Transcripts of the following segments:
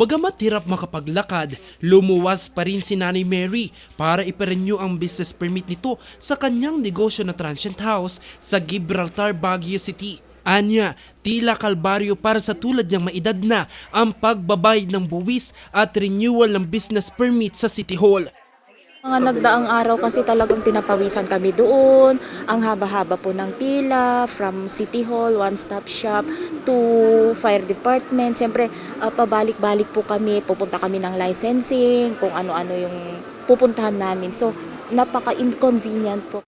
Bagamat hirap makapaglakad, lumuwas pa rin si Nanay Mary para iparenew ang business permit nito sa kanyang negosyo na transient house sa Gibraltar, Baguio City. Anya, tila kalbaryo para sa tulad niyang maedad na ang pagbabayad ng buwis at renewal ng business permit sa City Hall. Mga nagdaang araw kasi talagang pinapawisan kami doon. Ang haba-haba po ng pila from City Hall, one-stop shop to fire department. Siyempre, ah, pabalik-balik po kami. Pupunta kami ng licensing, kung ano-ano yung pupuntahan namin. So, napaka-inconvenient po.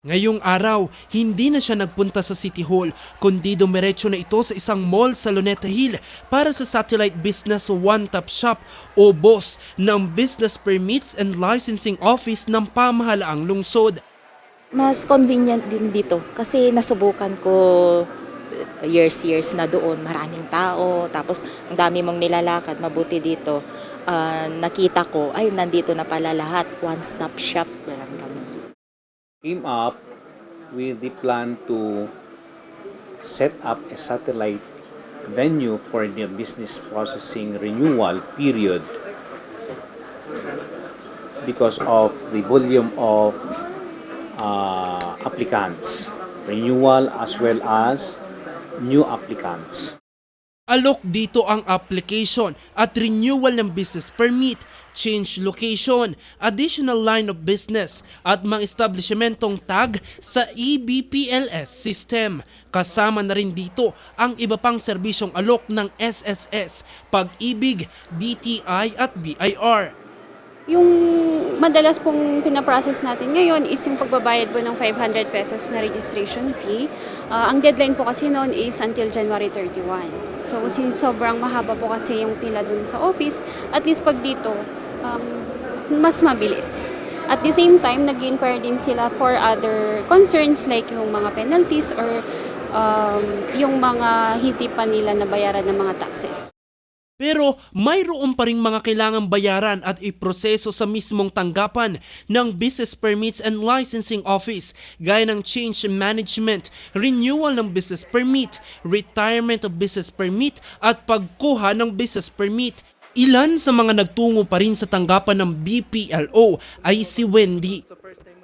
Ngayong araw, hindi na siya nagpunta sa City Hall, kundi dumiretso na ito sa isang mall sa Luneta Hill para sa Satellite Business One Top Shop o BOSS ng Business Permits and Licensing Office ng pamahalaang lungsod. Mas convenient din dito kasi nasubukan ko years years na doon maraming tao tapos ang dami mong nilalakad mabuti dito ah, nakita ko ay nandito na pala lahat one stop shop. Came up with the plan to set up a satellite venue for the business processing renewal period because of the volume of uh, applicants, renewal as well as new applicants. Alok dito ang application at renewal ng business permit, change location, additional line of business at mga establishmentong tag sa EBPLS system. Kasama na rin dito ang iba pang serbisyong alok ng SSS, Pag-ibig, DTI at BIR. Yung madalas pong pinaprocess natin ngayon is yung pagbabayad po ng 500 pesos na registration fee. Ah, ang deadline po kasi noon is until January 31. So since sobrang mahaba po kasi yung pila dun sa office, at least pag dito, um, mas mabilis. At the same time, nag inquire din sila for other concerns like yung mga penalties or um, yung mga hindi pa nila nabayaran ng mga taxes. Pero mayroon pa ring mga kailangang bayaran at iproseso sa mismong tanggapan ng Business Permits and Licensing Office gaya ng change management, renewal ng business permit, retirement of business permit at pagkuha ng business permit. Ilan sa mga nagtungo pa rin sa tanggapan ng BPLO ay si Wendy.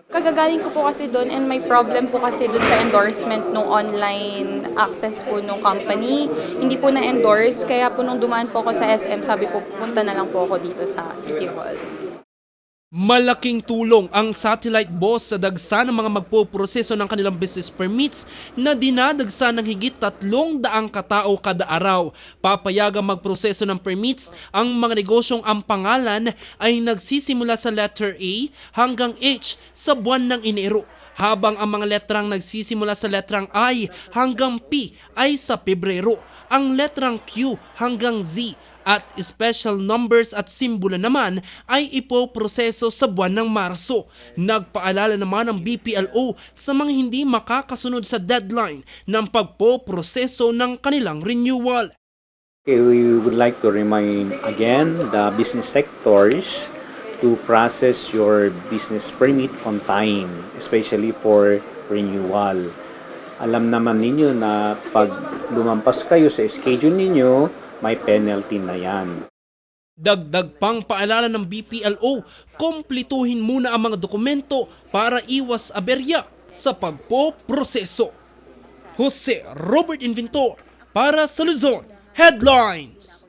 Kagagaling ko po kasi doon and may problem po kasi doon sa endorsement nung online access po nung company. Hindi po na-endorse, kaya po nung dumaan po ako sa SM, sabi po punta na lang po ako dito sa City Hall. Malaking tulong ang satellite boss sa dagsa ng mga magpoproseso ng kanilang business permits na dinadagsa ng higit tatlong daang katao kada araw. Papayagang magproseso ng permits ang mga negosyong ang pangalan ay nagsisimula sa letter A hanggang H sa buwan ng Enero habang ang mga letrang nagsisimula sa letrang I hanggang P ay sa Pebrero, ang letrang Q hanggang Z at special numbers at simbolo naman ay ipoproseso sa buwan ng Marso. Nagpaalala naman ang BPLO sa mga hindi makakasunod sa deadline ng pagpoproseso ng kanilang renewal. Okay, we would like to remind again the business sectors to process your business permit on time, especially for renewal. Alam naman ninyo na pag lumampas kayo sa schedule ninyo, may penalty na yan. Dagdag pang paalala ng BPLO, komplituhin muna ang mga dokumento para iwas aberya sa pagpoproseso. Jose Robert Inventor para sa Luzon Headlines.